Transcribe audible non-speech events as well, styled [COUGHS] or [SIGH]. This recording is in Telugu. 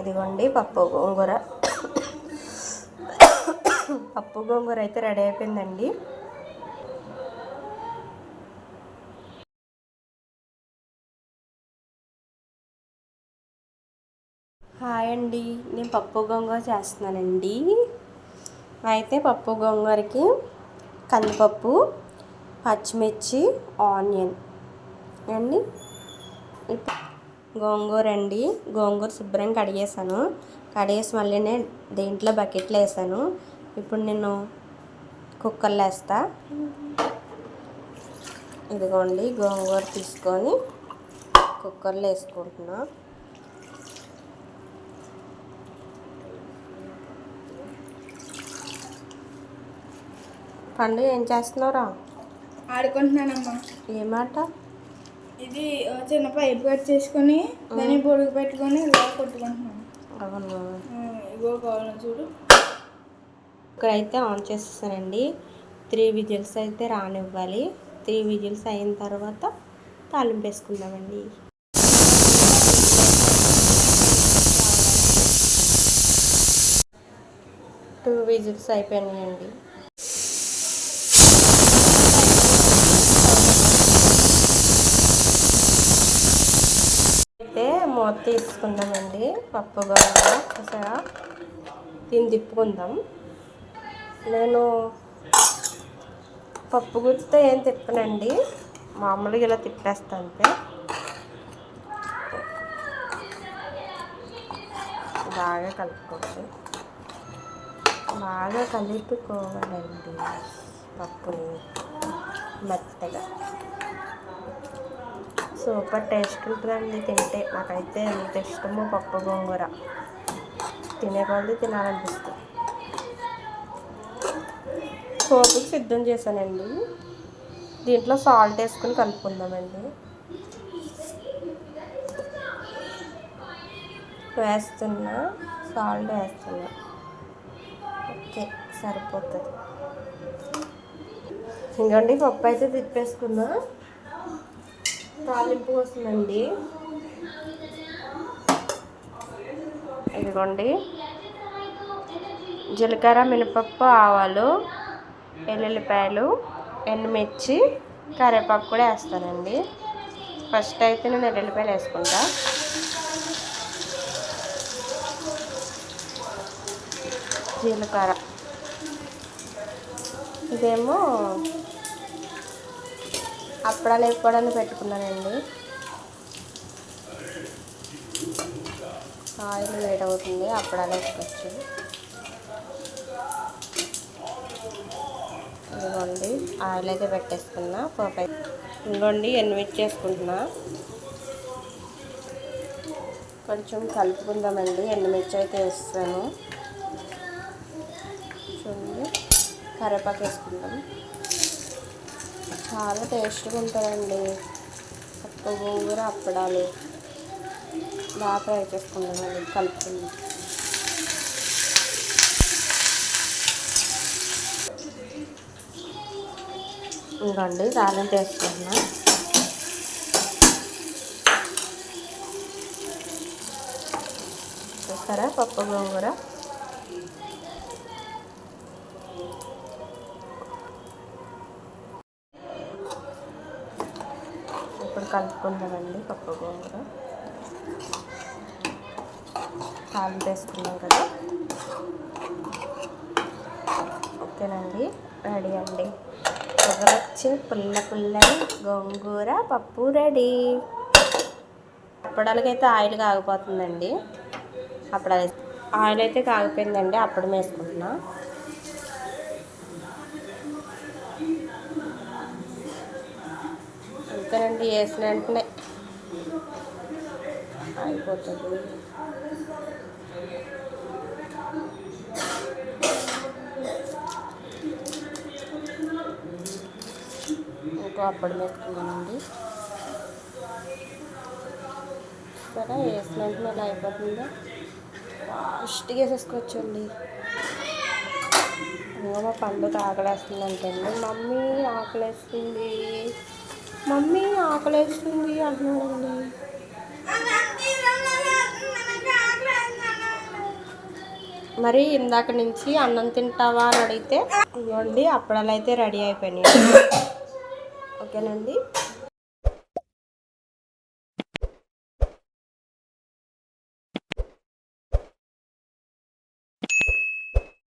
ఇదిగోండి పప్పు గోంగూర. పప్పు గోంగూర అయితే రెడీ అయిపోయిందండి. హాయ్ అండి నేను పప్పు గోంగూర చేస్తున్నానండి. అయితే పప్పు గోంగూరకి కందిపప్పు పచ్చిమిర్చి ఆనియన్. అండి ఇప్పుడు గోంగూర అండి. గోంగూర శుభ్రంగా కడిగేసాను కడిగేసి మళ్ళీ నేను దేంట్లో బకెట్లో వేసాను. ఇప్పుడు నేను కుక్కర్లో వేస్తా. ఇదిగోండి గోంగూర తీసుకొని కుక్కర్లో వేసుకుంటున్నా. పండు ఏం చేస్తున్నావురా? ఆడుకుంటున్నానమ్మా. ఏమాట? ఇది చిన్న పైప్ కట్ చేసుకొని దాన్ని పొడుగు పెట్టుకొని ఇలా కొట్టుకుంటున్నాను అవును ఇగో కావాలని చూడు. ఇక్కడైతే ఆన్ చేసేసానండి త్రీ విజిల్స్ అయితే రానివ్వాలి. త్రీ విజిల్స్ అయిన తర్వాత తాలింపు వేసుకుందామండి. టూ విజిల్స్ అయిపోయినాయండి అయితే మూత తీసుకుందామండి. పప్పు గోంగూర ఒకసారి దీన్ని తిప్పుకుందాం. నేను పప్పు గుర్తుతో ఏం తిప్పనండి? మామూలుగా ఇలా తిప్పేస్తా అంతే. బాగా కలుపుకోవాలి. బాగా కలుపుకోవాలండి పప్పుని మెత్తగా. సూపర్ టేస్ట్ ఉంటుందండి తింటే. నాకైతే ఎంత ఇష్టమో పప్పు గోంగూర. తినే కొద్ది తినాలనిపిస్తుంది. పోపుకి సిద్ధం చేశానండి. దీంట్లో సాల్ట్ వేసుకుని కలుపుకుందామండి. వేస్తున్నా సాల్ట్ వేస్తున్నా. ఓకే సరిపోతుంది. ఇంకండి పప్పు అయితే తిప్పేసుకున్నా తాలింపు వస్తుందండి. ఇదిగోండి. జీలకర్ర మినపప్పు ఆవాలు వెల్లుల్లిపాయలు ఎండుమిర్చి కరివేపాకు కూడా వేస్తానండి. ఫస్ట్ అయితే నేను ఎల్లుల్లిపాయలు వేసుకుంటా. జీలకర్ర. ఇదేమో అప్పడాలు వేసుకోవడానికి పెట్టుకున్నానండి. ఆయిల్ వేడవుతుంది అప్పడాలు వేసుకోవచ్చు ఇదిగోండి ఆయిల్ అయితే పెట్టేసుకున్నా పోపు ఇదిగోండి ఎనిమిది చేసుకుంటున్నా కొంచెం కలుపుకుందామండి ఎండుమిర్చి అయితే వేస్తాను. చూడండి కరివేపాకు వేసుకుందాం. చాలా టేస్ట్గా ఉంటుందండి. పప్పు గోంగూర అప్పడాలు. బాగా ఫ్రై చేసుకుంటామండి కలుపుకుంది. ఇంకండి తాలింపు వేసుకుంటున్నా చూస్తారా పప్పు గోంగూర ఇప్పుడు కలుపుకుందామండి పప్పు గోంగూర. తాలింపు వేసుకున్నాం కదా. ఓకేనండి రెడీ అండి. పొగరొచ్చే పుల్ల పుల్లని గోంగూర పప్పు రెడీ. అప్పడాలకైతే ఆయిల్ కాగిపోతుందండి. అప్పుడు ఆయిల్ అయితే కాగిపోయిందండి అప్పుడు వేసుకుంటున్నా. అంతేనండి వేసిన వెంటనే. అయిపోతుంది. ఇంకో అప్పడం వేసుకున్నానండి సరే వేసిన వెంటనే ఇలా అయిపోతుందా. ఫాస్ట్గా వేసేసుకోవచ్చండి. మా పండుగ ఆకలేస్తుంది అంటండి మమ్మీ ఆకలేస్తుంది. మమ్మీ ఆకలేస్తుంది అంటున్నాడండి మరి ఇందాక నుంచి అన్నం తింటావా అని అడిగితే ఇవ్వండి అప్పడాలు అయితే రెడీ అయిపోయినాయి. [COUGHS] ఓకేనండి?